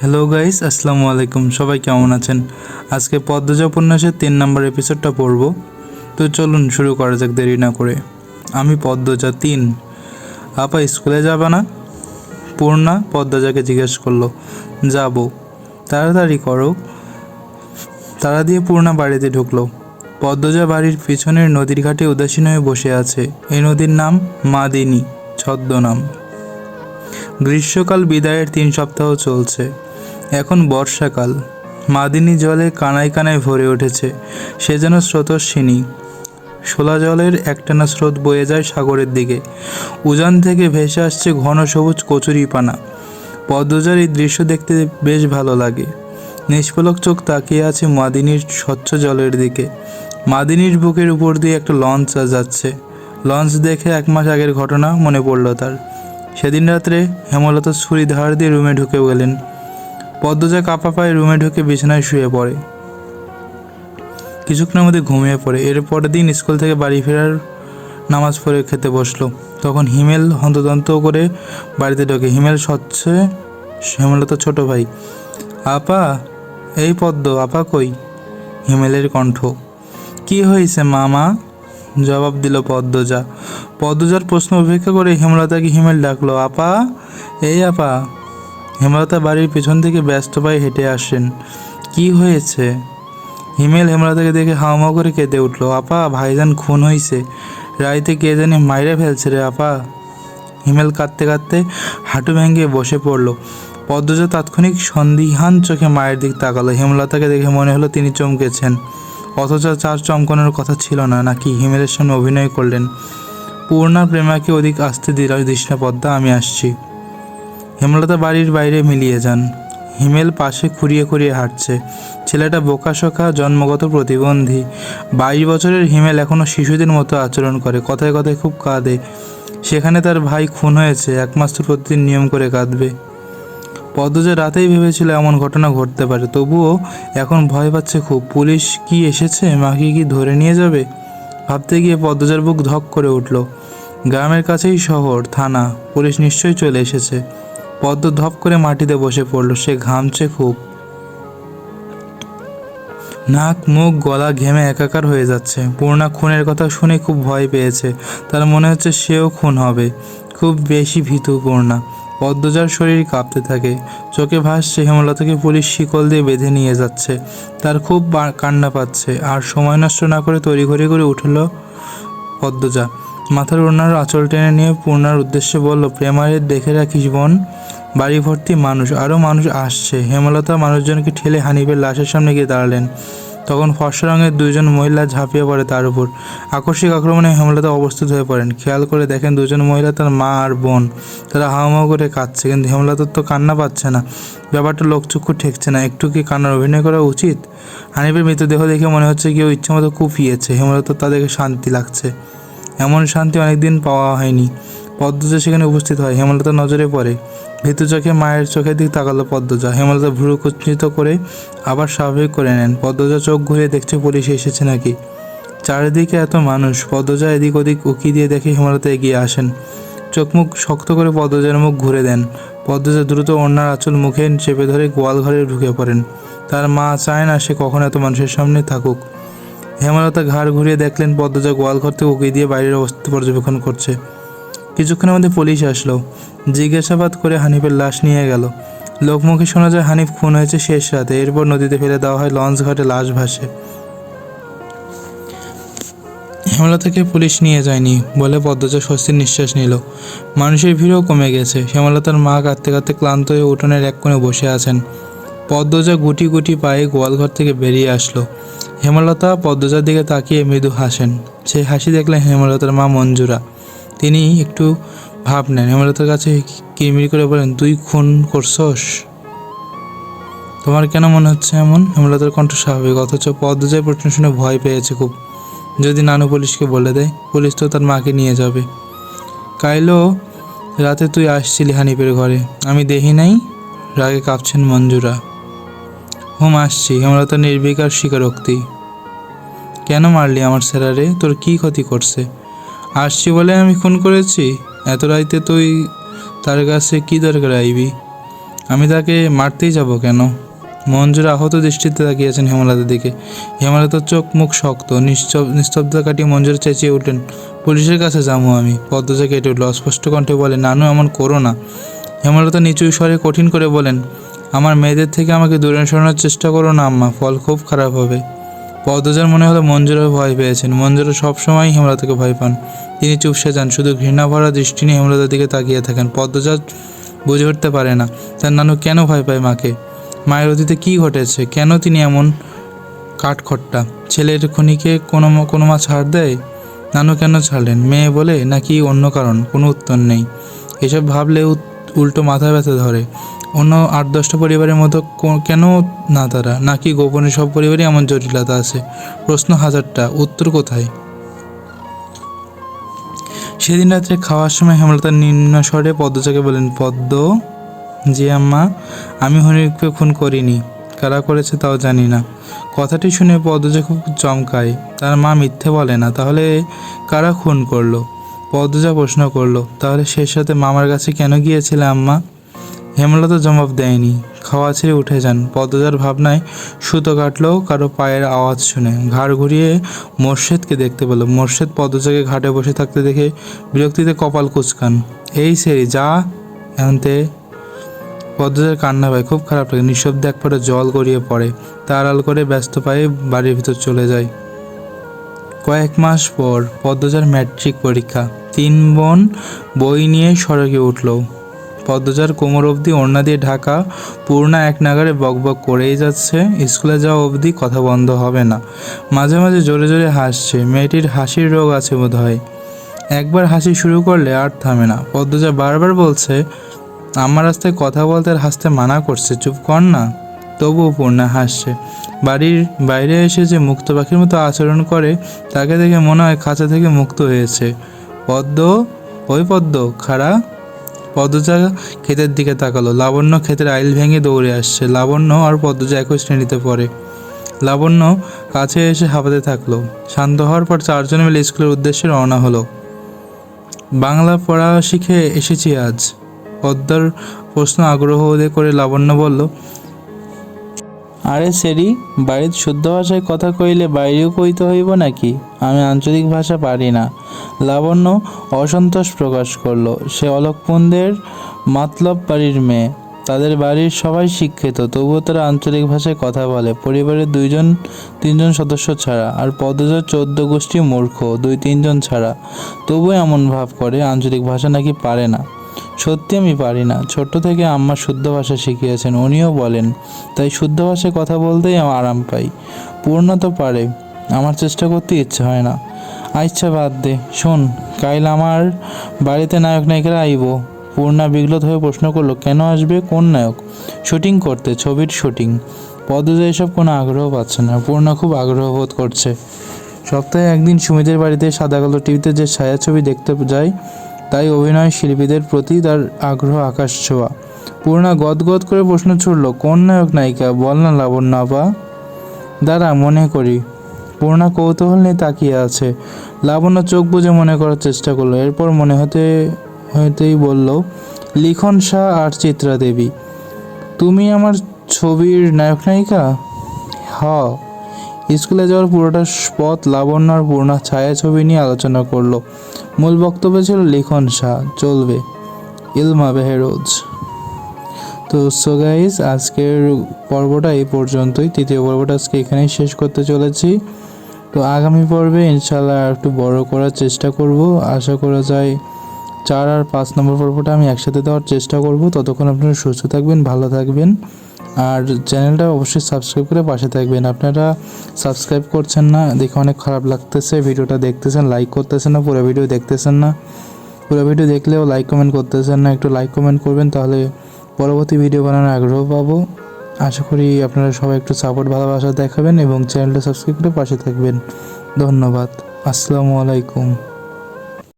Hello guys আসসালামু আলাইকুম। সবাই কেমন আছেন? আজকে পদ্মজা উপন্যাসের তিন নম্বর এপিসোডটা পড়ব। তো চলুন শুরু করা যাক দেরি না করে। আমি পদ্মজা তিন। আপা স্কুলে যাবে না? পূর্ণা পদ্মজাকে জিজ্ঞেস করল, যাব। তাড়াতাড়ি করো। তারা দিয়ে পূর্ণা বাড়িতে ঢুকলো। পদ্মজা বাড়ির পিছনের নদীর ঘাটে উদাসীন হয়ে বসে আছে। এই নদীর নাম মাদিনী, ছদ্মনাম। গ্রীষ্মকাল বিদায়ের তিন সপ্তাহ চলছে। এখন বর্ষাকাল। মাদিনী জলে কানায় কানায় ভরে উঠেছে, সে যেন স্রোতস্বিনী। শোলা জলের একটানা স্রোত বয়ে যায় সাগরের দিকে। উজান থেকে ভেসে আসছে ঘন সবুজ কচুরিপানা পদ্মজার এই দৃশ্য দেখতে বেশ ভালো লাগে। নিষ্পলক চোখ তাকিয়ে আছে মাদিনীর স্বচ্ছ জলের দিকে। মাদিনীর বুকের উপর দিয়ে একটা লঞ্চ যাচ্ছে। লঞ্চ দেখে এক মাস আগের ঘটনা মনে পড়ল তার। সেদিন রাত্রে হেমলতা ছুরি ধার দিয়ে রুমে ঢুকে গেলেন। পদ্মজা কাপা পায়ে রুমে ঢুকে বিছানায় শুয়ে পড়ে। কিছুক্ষণের মধ্যে ঘুমিয়ে পড়ে। এর পরের দিন স্কুল থেকে বাড়ি ফেরার নামাজ পড়ে খেতে বসল। তখন হিমেল হন্তদন্ত করে বাড়িতে ঢোকে। হিমেল স্বচ্ছে হেমলতা ছোট ভাই। আপা, এই পদ্ম, আপা কই? হিমেলের কণ্ঠ। কি হয়েছে মামা? জবাব দিল পদ্মজা। পদ্মজার প্রশ্ন উপেক্ষা করে হেমলতাকে হিমেল ডাকলো। আপা, এই আপা। হেমলতা বাড়ির পেছন থেকে ব্যস্ত পায়ে হেঁটে আসেন। কি হয়েছে? হিমেল হেমলতাকে দেখে হাওমাও করে কেঁদে উঠল। আপা, ভাইজান খুন হয়েছে রাইতে কে জানি মাইরে ফেলছে রে আপা। হিমেল কাঁদতে কাঁদতে হাঁটু ভেঙে বসে পড়ল। পদ্মজা তাৎক্ষণিক সন্দিহান চোখে মায়ের দিক তাকালো। হেমলতাকে দেখে মনে হলো তিনি চমকেছেন। অথচ চার চমকানোর কথা ছিল না, নাকি হিমেলের সামনে অভিনয় করলেন। পূর্ণা প্রেমাকে অধিক আসতে দিল দৃষ্ণা পদ্মা আমি আসছি। হেমলতা বাড়ির বাইরে মিলিয়ে যান। হিমেল পাশে খুঁড়িয়ে খুঁড়িয়ে হাঁটছে। ছেলেটা বোকাশোকা জন্মগত প্রতিবন্ধী। বাইশ বছরের হিমেল এখনও শিশুদের মতো আচরণ করে, কথায় কথায় খুব কাঁদে। সেখানে তার ভাই খুন হয়েছে, এক মাস তো প্রতিদিন নিয়ম করে কাঁদবে। পদ্মজা রাতেই ভেবেছিল এমন ঘটনা ঘটতে পারে, তবুও এখন ভয় পাচ্ছে খুব। পুলিশ কি এসেছে, মাকে কি ধরে নিয়ে যাবে? ভাবতে গিয়ে পদ্মজার বুক ধক করে উঠল। গ্রামের কাছেই শহর, থানা, পুলিশ নিশ্চয়ই চলে এসেছে। পদ্ম ধপ করে মাটিতে বসে পড়ল সে ঘামছে খুব। নাক মুখ গলা ঘেমে একাকার হয়ে যাচ্ছে। পূর্ণা খুনের কথা শুনে খুব ভয় পেয়েছে। তার মনে হচ্ছে সেও খুন হবে। খুব বেশি ভীতু পূর্ণা। পদ্মজার শরীর কাঁপতে থাকে। চোখে ভাসছে হেমলতাকে পুলিশ শিকল দিয়ে বেঁধে নিয়ে যাচ্ছে। তার খুব কান্না পাচ্ছে। আর সময় নষ্ট না করে তড়িঘড়ি করে উঠল পদ্মজা। মাথার ওনার আঁচল টেনে নিয়ে পূর্ণার উদ্দেশ্যে বলল প্রেমারের দেখে রাখিস বোন। বাড়ি ভর্তি মানুষ, আরও মানুষ আসছে। হেমলতা মানুষজনকে ঠেলে হানিফের লাশের সামনে গিয়ে দাঁড়ালেন। তখন ফর্সা রঙের দুজন মহিলা ঝাঁপিয়ে পড়ে তার উপর। আকস্মিক আক্রমণে হেমলতা অবস্থিত হয়ে পড়েন। খেয়াল করে দেখেন দুজন মহিলা তার মা আর বোন। তারা হাওমাও করে কাঁদছে, কিন্তু হেমলতার তো কান্না পাচ্ছে না। ব্যাপারটা লোকচক্ষু ঠেকছে না। একটু কি কান্নার অভিনয় করা উচিত? হানিফের মৃতদেহ দেখে মনে হচ্ছে কেউ ইচ্ছামতো কুপিয়েছে। হেমলতা তাদেরকে শান্তি লাগছে। এমন শান্তি অনেকদিন পাওয়া হয়নি। পদ্মজা সেখানে উপস্থিত হয়। হেমলতা নজরে পড়ে। ভীতু চোখে, মায়ের চোখের দিক তাকালো পদ্মজা। হেমলতা ভ্রু কুঞ্চিত করে আবার স্বাভাবিক করে নেন। পদ্মজা চোখ ঘুরিয়ে দেখছে, পুলিশ এসেছে নাকি? চারিদিকে এত মানুষ। পদ্মজা এদিক ওদিক উকি দিয়ে দেখে হেমলতা এগিয়ে আসেন। চোখ মুখ শক্ত করে পদ্মজার মুখ ঘুরে দেন। পদ্মজা দ্রুত অন্যার আঁচল মুখে চেপে ধরে গোয়াল ঘরে ঢুকে পড়েন। তার মা চায় না সে কখন এত মানুষের সামনে থাকুক। হেমলতা ঘাড় ঘুরিয়ে দেখলেন পদ্মজা গোয়ালঘর থেকে উকি দিয়ে বাইরের অবস্থা পর্যবেক্ষণ করছে। কিছুক্ষণের মধ্যে পুলিশ আসলো। জিজ্ঞাসাবাদ করে হানিফের লাশ নিয়ে গেল। লোকমুখে শোনা যায়, হানিফ খুন হয়েছে শেষ রাতে। এরপর নদীতে ফেলে দেওয়া হয় লঞ্চ ঘাটে লাশ ভাসে। হেমলতাকে পুলিশ নিয়ে যায়নি বলে পদ্মজা স্বস্তির নিঃশ্বাস নিল। মানুষের ভিড়ও কমে গেছে। হেমলতার মা কাঁদতে কাঁদতে ক্লান্ত হয়ে উঠোনের এক কোণে বসে আছেন। পদ্মজা গুটি গুটি পায়ে গোয়ালঘর থেকে বেরিয়ে আসলো। হেমলতা পদ্মজার দিকে তাকিয়ে মৃদু হাসেন। সেই হাসি দেখলেন হেমলতার মা মঞ্জুরা। তিনি একটু ভাব নেন। হেমলতার কাছে কিরমির করে বলেন, তুই খুন করছস? তোমার কেন মনে হচ্ছে এমন? হেমলতার কণ্ঠ স্বাভাবিক, অথচ পদ্মজায় প্রশ্ন শুনে ভয় পেয়েছে খুব। যদি নানু পুলিশকে বলে দেয়, পুলিশ তো তার মাকে নিয়ে যাবে। কাইলো, রাতে তুই আসছিলি হানিফের ঘরে। আমি দেখি নাই, রাগে কাঁপছেন মঞ্জুরা। হুম, আসছি। হেমলতা নির্বিকার স্বীকারোক্তি। কেন মারলি আমার স্যারারে তোর কি ক্ষতি করছে? আসছি বলে আমি খুন করেছি? এত রাইতে তুই তার কাছে কি দরকার আইবি? আমি তাকে মারতেই যাব কেন? মঞ্জুর আহত দৃষ্টিতে তাকিয়েছেন হেমলতার দিকে। হেমলতার চোখ মুখ শক্ত, নিশ্চব নিস্তব্ধতা কাটিয়ে মঞ্জুর চেঁচিয়ে উঠলেন। পুলিশের কাছে যাব আমি। পদ্মজা কেটে উঠল, অস্পষ্ট কণ্ঠে বলে, নানু, এমন করো না। হেমলতা নিচু স্বরে কঠিন করে বলেন, আমার মেয়েদের থেকে আমাকে দূরে সরানোর চেষ্টা করো না, আম্মা। ফল খুব খারাপ হবে। পদ্মজার মনে হলো মঞ্জুরও ভয় পেয়েছেন। মঞ্জুরও সবসময় হেমলতাকে ভয় পান। তিনি চুপসে যান, শুধু ঘৃণা ভরা দৃষ্টি নিয়ে হেমলতার দিকে তাকিয়ে থাকেন। পদ্মজা বুঝে উঠতে পারে না, তার নানু কেন ভয় পায় মাকে? মায়ের অতীতে কী ঘটেছে? কেন তিনি এমন কাঠখট্টা? ছেলের খনিকে কোনো কোনো মা ছাড় দেয়? নানু কেন ছাড়লেন? মেয়ে বলে নাকি অন্য কারণ? কোনো উত্তর নেই। এসব ভাবলে উল্টো মাথা ব্যথা ধরে। অন্য আট দশটা পরিবারের মতো কেন না তারা? নাকি গোপনে সব পরিবারই এমন জটিলতা আছে? প্রশ্ন হাজারটা। উত্তর কোথায়? সেদিন রাত্রে খাওয়ার সময় হেমলতা নিম্ন স্বরে পদ্মজাকে বলেন পদ্ম, জি আম্মা, আমি হরিকে খুন করিনি। কারা করেছে তাও জানি না। কথাটি শুনে পদ্মজা খুব চমকায়। তার মা মিথ্যে বলে না। তাহলে কারা খুন করল? পদ্মজা প্রশ্ন করল, তাহলে শেষ সাথে মামার কাছে কেন গিয়েছিলে আম্মা? হেমলতা জবাব দেয়নি। খাওয়া ছেড়ে উঠে যান। পদ্মজার ভাবনায় সুতো কাটলো কারও পায়ের আওয়াজ শুনে। ঘাড় ঘুরিয়ে মোর্শেদকে দেখতে পেল। মোর্শেদ পদ্মজাকে ঘাটে বসে থাকতে দেখে বিরক্তিতে কপাল কুচকান। এই সেরি, যা এমনতে পদ্মজার কান্না পায়। খুব খারাপ লাগে। নিঃশব্দে এক ফোঁটা জল গড়িয়ে পড়ে। তার আল করে ব্যস্ত পায়ে বাড়ির ভিতর চলে যায়। কয়েক মাস পর পদ্মজার ম্যাট্রিক পরীক্ষা। তিন বোন বই নিয়ে সড়কে উঠল। পদ্মজার কোমর অবধি ওড়না দিয়ে ঢাকা পূর্ণা এক নাগারে বকবক করেই যাচ্ছে। স্কুলে যাওয়া অবধি কথা বন্ধ হবে না। মাঝে মাঝে জোরে জোরে হাসছে। মেয়েটির হাসির রোগ আছে বোধ হয় একবার হাসি শুরু করলে আর থামে না। পদ্মজা বারবার বলছে, আমার রাস্তায় কথা বলতে আর হাসতে মানা করছে। চুপ কর না। তবুও পূর্ণা হাসছে। বাড়ির বাইরে এসে যে মুক্ত পাখির মতো আচরণ করে, তাকে দেখে মনে হয় খাঁচা থেকে মুক্ত হয়েছে। পদ্ম? ওই পদ্ম, খাড়া? পদ্মজা ক্ষেতের দিকে তাকালো। লাবণ্য ক্ষেতের আইল ভেঙে দৌড়ে আসছে। লাবণ্য আর পদ্মজা একই শ্রেণীতে পড়ে। লাবণ্য কাছে এসে হাঁপাতে থাকল। শান্ত হওয়ার পর চারজনে মিলে স্কুলের উদ্দেশ্যে রওনা হলো। বাংলা পড়া শিখে এসেছি আজ। পদ্মার প্রশ্ন আগ্রহ করে লাবণ্য বলল আরে সেরি, বাড়ির শুদ্ধ ভাষায় কথা কইলে বাইরেও কইতে হইব নাকি? আমি আঞ্চলিক ভাষা পারি না। লাবণ্য অসন্তোষ প্রকাশ করল। সে অলকপুন্দের মাতলব বাড়ির মেয়ে। তাদের বাড়ির সবাই শিক্ষিত, তবুও তারা আঞ্চলিক ভাষায় কথা বলে। পরিবারের দুইজন, তিনজন সদস্য ছাড়া আর পদ্মজার চোদ্দ গোষ্ঠী মূর্খ দুই তিনজন ছাড়া। তবুও এমন ভাব করে আঞ্চলিক ভাষা নাকি পারে না। সত্যি আমি পারি না। ছোট্ট থেকে আম্মা শুদ্ধ ভাষা শিখিয়েছেন, উনিও বলেন, তাই শুদ্ধ ভাষায় কথা বলতেই আমি আরাম পাই। পূর্ণ তো পারে, আমার চেষ্টা করতে ইচ্ছে হয় না। আচ্ছা বাদ দে, শোন কাইল আমার বাড়িতে নায়ক নায়িকারা আইব। পূর্ণা বিগলত হয়ে প্রশ্ন করল, কেন আসবে? কোন নায়ক? শুটিং করতে, ছবির শুটিং। পদ্মজা এসব কোনো আগ্রহ পাচ্ছে না। পূর্ণা খুব আগ্রহ বোধ করছে। সপ্তাহে একদিন সুমিতের বাড়িতে সাদা কালো টিভিতে যে ছায়াছবি দেখতে যায় তাই অভিনয় শিল্পীদের প্রতি তার আগ্রহ আকাশ ছোঁয়া। পূর্ণা গদগদ করে প্রশ্ন ছুড়ল, কোন নায়ক নায়িকা? বল না লাবণ্য আপা। দাঁড়া, মনে করি। পূর্ণা কৌতূহল নিয়ে তাকিয়ে আছে। লাবণ্য চোখ বুঝে মনে করার চেষ্টা করল। এরপর মনে হতে, হতেই বলল, লিখন শাহ আর চিত্রা দেবী, তুমি আমার ছবির নায়ক নায়িকা? হ। স্কুলে যাওয়ার পুরোটা পথ লাবণ্য আর পূর্ণা ছায়াছবি নিয়ে আলোচনা করল। মূল বক্তব্য ছিল লিখন শাহ, চলবে। ইলমা বেহেরোজ। তো সো গাইজ আজকের পর্বটা এই পর্যন্তই। তৃতীয় পর্বটা আজকে এখানেই শেষ করতে চলেছি। তো, আগামী পর্বে ইনশাল্লাহ একটু বড় করার চেষ্টা করব। আশা করা যায় চার আর পাঁচ নম্বর পর্বটা আমি একসাথে দেওয়ার চেষ্টা করব। ততক্ষণ আপনারা সুস্থ থাকবেন, ভালো থাকবেন। আর চ্যানেলটা অবশ্যই সাবস্ক্রাইব করে পাশে থাকবেন। আপনারা সাবস্ক্রাইব করছেন না, দেখে অনেক খারাপ লাগতেছে, ভিডিওটা দেখতেছেন লাইক করতেছেন না, পুরো ভিডিও দেখতেছেন না। পুরো ভিডিও দেখলেও লাইক কমেন্ট করতেছেন না, একটু লাইক কমেন্ট করবেন, তাহলে পরবর্তী ভিডিও বানানোর আগ্রহ পাবো। আশা করি আপনারা সবাই একটু সাপোর্ট ভালোবাসা দেখাবেন এবং চ্যানেলটা সাবস্ক্রাইব করে পাশে থাকবেন। ধন্যবাদ। আসসালামু আলাইকুম।